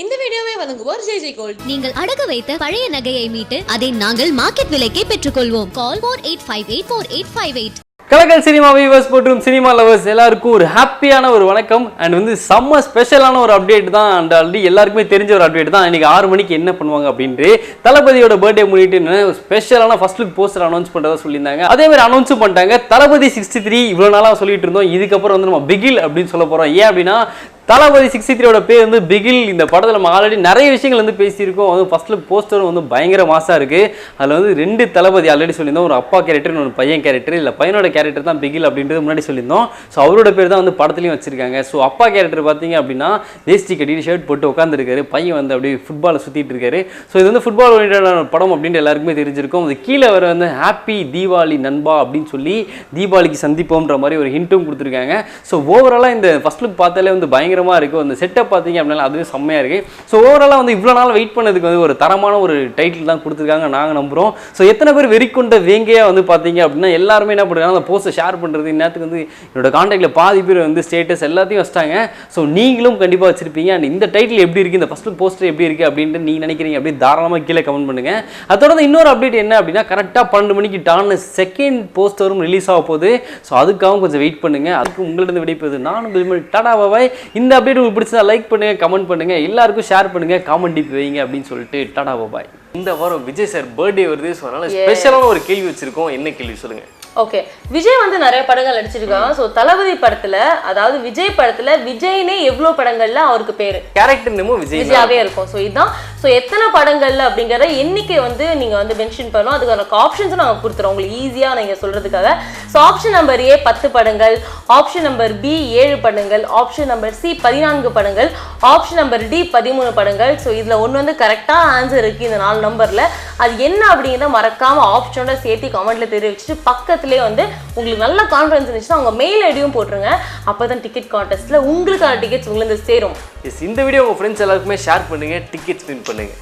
இந்த வீடியோவை வழங்குவோர் ஜெய் ஜெய் கோல்ட். நீங்கள் அடகு வைத்த பழைய நகையை மீட்டு அதை நாங்கள் மார்க்கெட் விலைக்கே பெற்றுக்கொள்வோம். Call four eight five eight four eight five eight Kalakkal cinema viewers மற்றும் சினிமா லவர்ஸ் எல்லாருக்கும் ஒரு ஹாப்பியான ஒரு வணக்கம். அண்ட் வந்து செம்ம ஸ்பெஷலான ஒரு அப்டேட் தான் அண்ட் ஆல்ரெடி எல்லாருக்குமே தெரிஞ்ச ஒரு அப்டேட் தான். இன்னைக்கு ஆறு மணிக்கு என்ன பண்ணுவாங்க அப்படின்ட்டு தளபதியோட பர்த்டே முன்னிட்டு ஒரு ஸ்பெஷலான ஃபர்ஸ்ட் லுக் போஸ்டர் அனௌன்ஸ் பண்ணுறதா சொல்லியிருந்தாங்க. அதே மாதிரி அனௌன்ஸும் பண்ணிட்டாங்க. தளபதி சிக்ஸ்டி த்ரீ இவ்வளோ நாளாக சொல்லிட்டு இருந்தோம். இதுக்கப்புறம் வந்து நம்ம பிகில் அப்படின்னு சொல்ல போகிறோம் ஏன் அப்படின்னா தளபதி சிக்ஸ்டி த்ரீயோட பேர் வந்து பிகில். இந்த படத்தில் நம்ம ஆல்ரெடி நிறைய விஷயங்கள் வந்து பேசியிருக்கோம். வந்து ஃபர்ஸ்ட் போஸ்டரும் வந்து பயங்கர மாசாக இருக்குது அதில் வந்து ரெண்டு தளபதி ஆல்ரெடி சொல்லியிருந்தோம். ஒரு அப்பா கேரக்டர் ஒரு பையன் கேரக்டர் இல்லை பையனோட கேரக்டர் தான் பிகில் அப்படின்றது முன்னாடி சொல்லியிருந்தோம். ஸோ அவரோட பேர் தான் வந்து படத்துலையும் வச்சிருக்காங்க. ஸோ அப்பா கேரக்டர் பார்த்தீங்க அப்படின்னா வேஸ்டி கட்டி ஷர்ட் போட்டு உட்காந்துருக்காரு பையன் வந்து அப்படியே ஃபுட்பாலை சுற்றிட்டு இருக்காரு. ஸோ இது வந்து ஃபுட்பால் ஓரியன்டான படம் அப்படின்ட்டு எல்லாருக்குமே தெரிஞ்சிருக்கும். அது கீழே வர வந்து ஹாப்பி தீபாவளி நண்பா அப்படின்னு சொல்லி தீபாவளிக்கு சந்திப்போம்ன்ற மாதிரி ஒரு ஹிண்ட்டும் கொடுத்துருக்காங்க. ஸோ ஓவராலாக இந்த ஃபஸ்ட் லுக் பார்த்தாலே வந்து பயங்கர பயங்கரமாக இருக்கும் அந்த செட்டப் பார்த்தீங்க அப்படின்னா அதுவே செம்மையாக இருக்குது ஸோ ஓவராலாக வந்து இவ்வளோ நாள் வெயிட் பண்ணதுக்கு வந்து ஒரு தரமான ஒரு டைட்டில் தான் கொடுத்துருக்காங்க நாங்கள் நம்புகிறோம் ஸோ எத்தனை பேர் வெறிக்கொண்ட வேங்கையாக வந்து பார்த்தீங்க அப்படின்னா எல்லாருமே என்ன பண்ணுறாங்க அந்த போஸ்ட்டை ஷேர் பண்ணுறது இந்நேரத்துக்கு வந்து என்னோட காண்டாக்டில் பாதி பேர் வந்து ஸ்டேட்டஸ் எல்லாத்தையும் வச்சிட்டாங்க. ஸோ நீங்களும் கண்டிப்பாக வச்சிருப்பீங்க. அண்ட் இந்த டைட்டில் எப்படி இருக்குது இந்த ஃபஸ்ட்டு போஸ்டர் எப்படி இருக்குது அப்படின்ட்டு நீங்கள் நினைக்கிறீங்க அப்படி தாராளமாக கீழே கமெண்ட் பண்ணுங்கள் அதோட இன்னொரு அப்டேட் என்ன அப்படின்னா கரெக்டாக பன்னெண்டு மணிக்கு டான்னு செகண்ட் போஸ்டரும் ரிலீஸ் ஆக போகுது. ஸோ அதுக்காகவும் கொஞ்சம் வெயிட் பண்ணுங்கள் அதுக்கு உங்களிடம் விடைப்பது நானும் பில்மல் டாடா பாபாய் இந்த அப்டேட் உங்களுக்கு பிடிச்சதா லைக் பண்ணுங்கள் கமெண்ட் பண்ணுங்கள் எல்லாருக்கும் ஷேர் பண்ணுங்கள் காமெண்ட் டிப் வைங்க அப்படின்னு சொல்லிட்டு டாடா பாபாய் இந்த வாரம் விஜய் சார் பர்த்டே வருது ஸோ அதனால ஸ்பெஷலான ஒரு கேள்வி வச்சிருக்கோம். என்ன கேள்வி சொல்லுங்க? ஓகே விஜய் வந்து நிறைய படங்கள் நடிச்சிருக்காங்க. சோ தளபதி படத்துல அதாவது விஜய் படத்துல விஜய்னே எவ்வளவு படங்கள்ல அவருக்கு பேரு? கேரக்டர் நேமும் விஜய். விஜயாவே இருக்கும். சோ இதுதான் சோ எத்தனை படங்கள்ல அப்படிங்கறத எண்ணிக்கை வந்து நீங்க வந்து மென்ஷன் பண்ணணும். அதுக்கான ஆப்ஷன்ஸும் நாங்க கொடுத்துறோம். உங்களுக்கு ஈஸியா நீங்க சொல்றதுக்காக. சோ ஆப்ஷன் நம்பர் ஏ பத்து படங்கள். ஆப்ஷன் நம்பர் பி ஏழு படங்கள். ஆப்ஷன் நம்பர் சி பதினான்கு படங்கள். ஆப்ஷன் நம்பர் டி பதிமூணு படங்கள். சோ இதுல ஒண்ணு வந்து கரெக்டா ஆன்சர் இருக்கு இந்த நாலு நம்பர்ல அது என்ன அப்படிங்கிறத மறக்காம ஆப்ஷனோட சேர்த்து கமெண்ட்ல தெரிவிச்சுட்டு பக்கத்துலேயே வந்து உங்களுக்கு நல்ல கான்ஃபிடன்ஸ் இருந்துச்சுன்னா உங்க மெயில் ஐடியும் போட்டுருங்க. அப்பதான் டிக்கெட் கான்டெஸ்ட்ல உங்களுக்கான டிக்கெட்ஸ் உங்களுக்கு சேரும். Yes, இந்த வீடியோ உங்க ஃப்ரெண்ட்ஸ் எல்லாருக்குமே ஷேர் பண்ணுங்க டிக்கெட்ஸ் வின் பண்ணுங்க.